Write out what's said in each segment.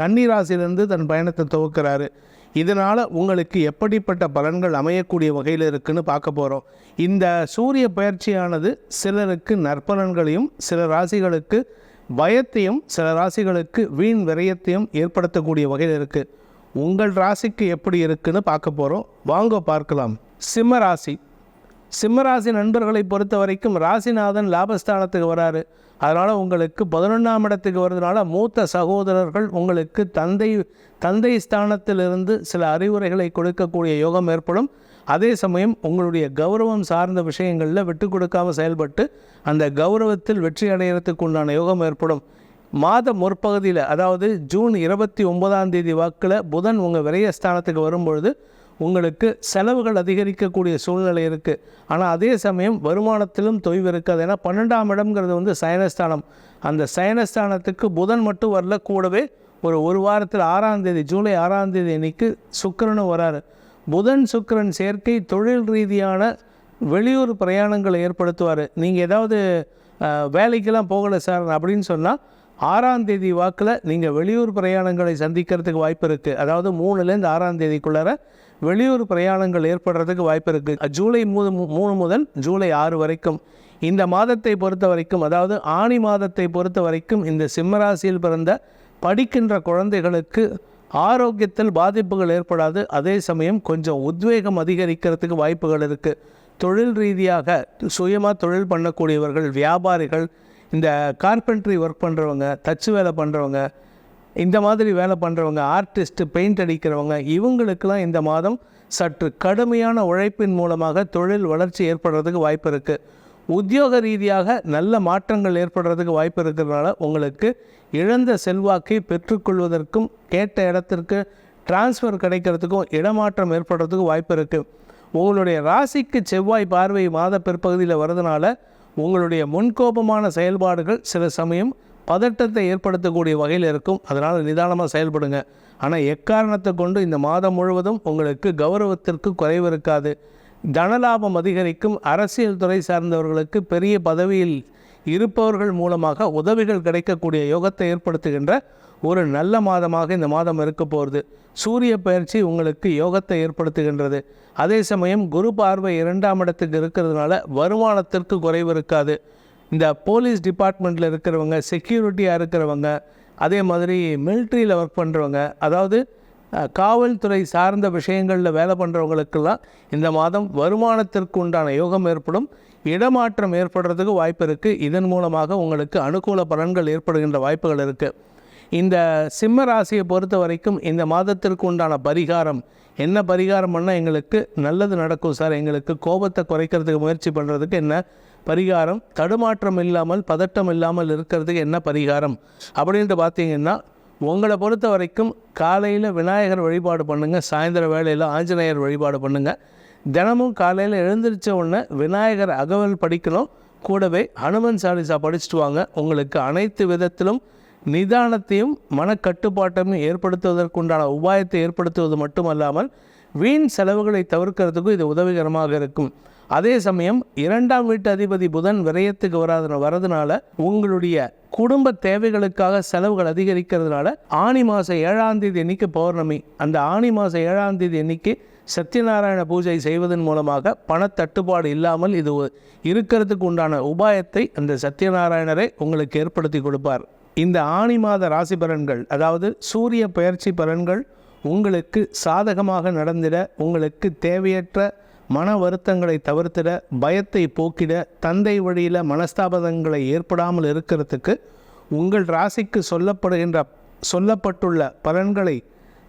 கன்னி ராசியிலிருந்து தன் பயணத்தை துவக்கிறாரு. இதனால் உங்களுக்கு எப்படிப்பட்ட பலன்கள் அமையக்கூடிய வகையில் இருக்குன்னு பார்க்க போகிறோம் இந்த சூரிய பயிற்சியானது சிலருக்கு நற்பலன்களையும் சில ராசிகளுக்கு பயத்தையும் சில ராசிகளுக்கு வீண் விரயத்தையும் ஏற்படுத்தக்கூடிய வகையில் இருக்குது உங்கள் ராசிக்கு எப்படி இருக்குன்னு பார்க்க போகிறோம் வாங்க பார்க்கலாம். சிம்ம ராசி. சிம்மராசி நண்பர்களை பொறுத்த வரைக்கும் ராசிநாதன் லாபஸ்தானத்துக்கு வராரு. அதனால் உங்களுக்கு பதினொன்றாம் இடத்துக்கு வர்றதுனால மூத்த சகோதரர்கள் உங்களுக்கு தந்தை தந்தை ஸ்தானத்திலிருந்து சில அறிவுரைகளை கொடுக்கக்கூடிய யோகம் ஏற்படும். அதே சமயம் உங்களுடைய கௌரவம் சார்ந்த விஷயங்களில் விட்டு கொடுக்காமல் செயல்பட்டு அந்த கௌரவத்தில் வெற்றி அடைகிறதுக்கு உண்டான யோகம் ஏற்படும். மாத முற்பகுதியில் அதாவது ஜூன் இருபத்தி ஒன்பதாம் தேதி வாக்கில் புதன் உங்கள் விரயஸ்தானத்துக்கு வரும்பொழுது உங்களுக்கு செலவுகள் அதிகரிக்கக்கூடிய சூழ்நிலை இருக்குது ஆனால் அதே சமயம் வருமானத்திலும் தொய்வு இருக்காது. ஏன்னா பன்னெண்டாம் இடம்ங்கிறது வந்து சயனஸ்தானம். அந்த சயனஸ்தானத்துக்கு புதன் மட்டும் வரல கூடவே ஒரு ஒரு வாரத்தில் ஆறாம் தேதி ஜூலை ஆறாம் தேதி அன்னைக்கு சுக்கரனும் வராரு. புதன் சுக்கிரன் சேர்க்கை தொழில் ரீதியான வெளியூர் பிரயாணங்களை ஏற்படுத்துவார். நீங்கள் ஏதாவது வேலைக்கெல்லாம் போகலை சார் அப்படின்னு சொன்னால் ஆறாம் தேதி வாக்கில் நீங்கள் வெளியூர் பிரயாணங்களை சந்திக்கிறதுக்கு வாய்ப்பு இருக்குது அதாவது மூணுலேருந்து ஆறாம் தேதிக்குள்ளார வெளியூர் பிரயாணங்கள் ஏற்படுறதுக்கு வாய்ப்பு இருக்குது ஜூலை மூணு மூணு முதல் ஜூலை ஆறு வரைக்கும். இந்த மாதத்தை பொறுத்த வரைக்கும் அதாவது ஆணி மாதத்தை பொறுத்த வரைக்கும் இந்த சிம்மராசியில் பிறந்த படிக்கின்ற குழந்தைகளுக்கு ஆரோக்கியத்தில் பாதிப்புகள் ஏற்படாது. அதே சமயம் கொஞ்சம் உத்வேகம் அதிகரிக்கிறதுக்கு வாய்ப்புகள் இருக்குது தொழில் ரீதியாக சுயமாக தொழில் பண்ணக்கூடியவர்கள் வியாபாரிகள் இந்த கார்பென்ட்ரி ஒர்க் பண்ணுறவங்க தச்சு வேலை பண்ணுறவங்க இந்த மாதிரி வேலை பண்ணுறவங்க ஆர்டிஸ்ட்டு பெயிண்ட் அடிக்கிறவங்க இவங்களுக்கெல்லாம் இந்த மாதம் சற்று கடுமையான உழைப்பின் மூலமாக தொழில் வளர்ச்சி ஏற்படுறதுக்கு வாய்ப்பு இருக்குது உத்தியோக ரீதியாக நல்ல மாற்றங்கள் ஏற்படுறதுக்கு வாய்ப்பு இருக்கிறதுனால உங்களுக்கு இழந்த செல்வாக்கை பெற்றுக்கொள்வதற்கும் கேட்ட இடத்திற்கு டிரான்ஸ்ஃபர் கிடைக்கிறதுக்கும் இடமாற்றம் ஏற்படுறதுக்கு வாய்ப்பு இருக்குது உங்களுடைய ராசிக்கு செவ்வாய் பார்வை மாத பிற்பகுதியில் வரதுனால உங்களுடைய முன்கோபமான செயல்பாடுகள் சில சமயம் பதட்டத்தை ஏற்படுத்தக்கூடிய வகையில் இருக்கும். அதனால் நிதானமாக செயல்படுங்க. ஆனால் எக்காரணத்தை கொண்டு இந்த மாதம் முழுவதும் உங்களுக்கு கௌரவத்திற்கு குறைவு இருக்காது. தனலாபம் அதிகரிக்கும். அரசியல் துறை சார்ந்தவர்களுக்கு பெரிய பதவியில் இருப்பவர்கள் மூலமாக உதவிகள் கிடைக்கக்கூடிய யோகத்தை ஏற்படுத்துகின்ற ஒரு நல்ல மாதமாக இந்த மாதம் இருக்க போகிறது சூரிய பயிற்சி உங்களுக்கு யோகத்தை ஏற்படுத்துகின்றது. அதே சமயம் குரு பார்வை இரண்டாம் இடத்துக்கு இருக்கிறதுனால வருமானத்திற்கு குறைவு இருக்காது. இந்த போலீஸ் டிபார்ட்மெண்ட்டில் இருக்கிறவங்க செக்யூரிட்டியாக இருக்கிறவங்க அதே மாதிரி மிலிட்ரியில் ஒர்க் பண்ணுறவங்க அதாவது காவல்துறை சார்ந்த விஷயங்களில் வேலை பண்ணுறவங்களுக்கெல்லாம் இந்த மாதம் வருமானத்திற்கு உண்டான யோகம் ஏற்படும். இடமாற்றம் ஏற்படுறதுக்கு வாய்ப்பு இருக்குது இதன் மூலமாக உங்களுக்கு அனுகூல பலன்கள் ஏற்படுகின்ற வாய்ப்புகள் இருக்குது இந்த சிம்ம ராசியை பொறுத்த வரைக்கும் இந்த மாதத்திற்கு உண்டான பரிகாரம் என்ன பரிகாரம் பண்ணால் எங்களுக்கு நல்லது நடக்கும் சார். எங்களுக்கு கோபத்தை குறைக்கிறதுக்கு முயற்சி பண்ணுறதுக்கு என்ன பரிகாரம்? தடுமாற்றம் இல்லாமல் பதட்டம் இல்லாமல் இருக்கிறதுக்கு என்ன பரிகாரம்? அப்படின்ட்டு பார்த்தீங்கன்னா உங்களை பொறுத்த வரைக்கும் காலையில் விநாயகர் வழிபாடு பண்ணுங்கள் சாயந்தர வேளையில் ஆஞ்சநேயர் வழிபாடு பண்ணுங்கள் தினமும் காலையில் எழுந்திரிச்ச உடனே விநாயகர் அகவல் படிக்கணும். கூடவே ஹனுமன் சாலிசா படிச்சுட்டு வாங்க. உங்களுக்கு அனைத்து விதத்திலும் நிதானத்தையும் மனக்கட்டுப்பாட்டையும் ஏற்படுத்துவதற்குண்டான உபாயத்தை ஏற்படுத்துவது மட்டுமல்லாமல் வீண் செலவுகளை தவிர்க்கிறதுக்கும் இது உதவிகரமாக இருக்கும். அதே சமயம் இரண்டாம் வீட்டு அதிபதி புதன் விரயத்துக்கு வராத வரதுனால உங்களுடைய குடும்ப தேவைகளுக்காக செலவுகள் அதிகரிக்கிறதுனால ஆணி மாதம் ஏழாம் தேதி எண்ணிக்கை பௌர்ணமி. அந்த ஆணி மாதம் ஏழாம் தேதி எண்ணிக்கை சத்யநாராயண பூஜை செய்வதன் மூலமாக பணத்தட்டுப்பாடு இல்லாமல் இது இருக்கிறதுக்கு உண்டான உபாயத்தை அந்த சத்யநாராயணரை உங்களுக்கு ஏற்படுத்தி கொடுப்பார். இந்த ஆணி மாத ராசி பலன்கள் அதாவது சூரிய பயிற்சி பலன்கள் உங்களுக்கு சாதகமாக நடந்திட உங்களுக்கு தேவையற்ற மன வருத்தங்களை தவிர்த்திட பயத்தை போக்கிட தந்தை வழியில் மனஸ்தாபதங்களை ஏற்படாமல் இருக்கிறதுக்கு உங்கள் ராசிக்கு சொல்லப்படுகின்ற சொல்லப்பட்டுள்ள பலன்களை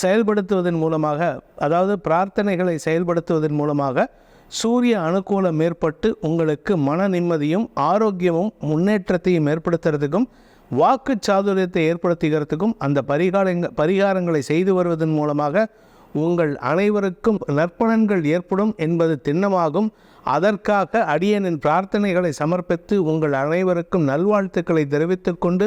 செயல்படுத்துவதன் மூலமாக அதாவது பிரார்த்தனைகளை செயல்படுத்துவதன் மூலமாக சூரிய அனுகூலம் ஏற்பட்டு உங்களுக்கு மன நிம்மதியும் ஆரோக்கியமும் முன்னேற்றத்தையும் ஏற்படுத்துறதுக்கும் வாக்கு சாதுரியத்தை ஏற்படுத்துகிறதுக்கும் அந்த பரிகாரங்க பரிகாரங்களை செய்து வருவதன் மூலமாக உங்கள் அனைவருக்கும் நற்பலன்கள் ஏற்படும் என்பது திண்ணமாகும். அதற்காக அடியனின் பிரார்த்தனைகளை சமர்ப்பித்து உங்கள் அனைவருக்கும் நல்வாழ்த்துக்களை தெரிவித்துக்கொண்டு